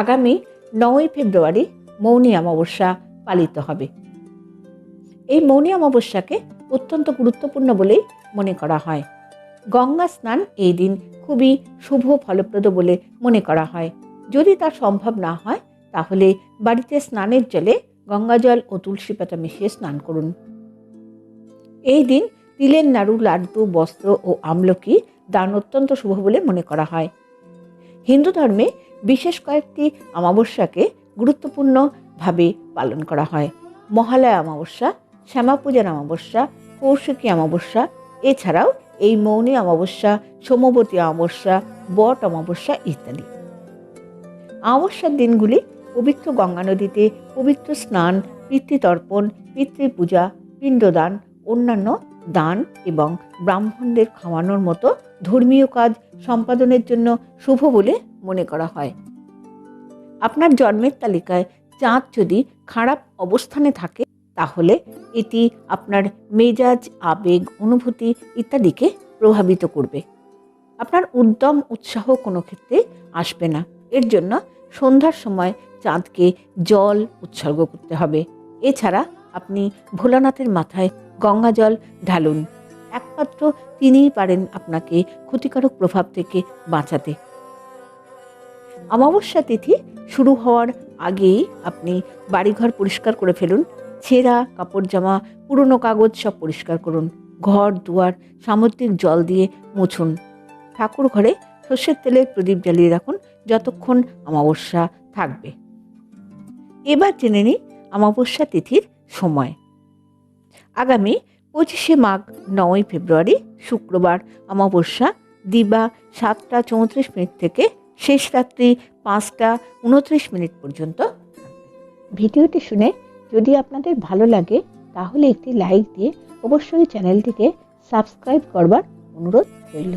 আগামী নয়ই ফেব্রুয়ারি মৌনী অমাবস্যা পালিত হবে। এই মৌনী অমাবস্যাকে অত্যন্ত গুরুত্বপূর্ণ বলেই মনে করা হয়। গঙ্গা স্নান এই দিন খুবই শুভ ফলপ্রদ বলে মনে করা হয়। যদি তা সম্ভব না হয়, তাহলে বাড়িতে স্নানের জলে গঙ্গাজল ও তুলসী পাতা মিশিয়ে স্নান করুন। এই দিন তিলের নাড়ু, লাড্ডু, বস্ত্র ও আমলকি দান অত্যন্ত শুভ বলে মনে করা হয়। হিন্দু ধর্মে বিশেষ কয়েকটি অমাবস্যাকে গুরুত্বপূর্ণভাবে পালন করা হয়। মহালয়া অমাবস্যা, শ্যামা পূজার অমাবস্যা কৌশিকী অমাবস্যা, এছাড়াও এই মৌনী অমাবস্যা, সোমবতী অমাবস্যা, বট অমাবস্যা ইত্যাদি। অমাবস্যার দিনগুলি পবিত্র গঙ্গা নদীতে পবিত্র স্নান পিতৃতর্পণ পিতৃপূজা, পিণ্ডদান, অন্যান্য দান এবং ব্রাহ্মণদের খাওয়ানোর মতো ধর্মীয় কাজ সম্পাদনের জন্য শুভ বলে মনে করা হয়। আপনার জন্মের তালিকায় চাঁদ যদি খারাপ অবস্থানে থাকে, তাহলে এটি আপনার মেজাজ, আবেগ, অনুভূতি ইত্যাদিকে প্রভাবিত করবে। আপনার উদ্যম, উৎসাহ কোনো ক্ষেত্রে আসবে না। এর জন্য সন্ধ্যার সময় চাঁদকে জল উৎসর্গ করতে হবে। এছাড়া আপনি ভোলানাথের মাথায় গঙ্গা জল ঢালুন। একমাত্র তিনিই পারেন আপনাকে ক্ষতিকারক প্রভাব থেকে বাঁচাতে। অমাবস্যা তিথি শুরু হওয়ার আগেই আপনি বাড়িঘর পরিষ্কার করে ফেলুন। ছেঁড়া কাপড় জামা পুরনো কাগজ সব পরিষ্কার করুন। ঘর, দুয়ার, সামুদ্রিক জল দিয়ে মুছুন। ঠাকুর ঘরে সর্ষের তেলের প্রদীপ জ্বালিয়ে রাখুন যতক্ষণ অমাবস্যা থাকবে। এবার জেনে নিই অমাবস্যা তিথির সময়। আগামী পঁচিশে মাঘ, নয়ই ফেব্রুয়ারি, শুক্রবার, অমাবস্যা, দিবা সাতটা চৌত্রিশ মিনিট থেকে শেষ রাত্রি পাঁচটা উনত্রিশ মিনিট পর্যন্ত ভিডিওটি শুনে যদি আপনাদের ভালো লাগে, তাহলে একটি লাইক দিয়ে অবশ্যই চ্যানেলটিকে সাবস্ক্রাইব করবার অনুরোধ রইল।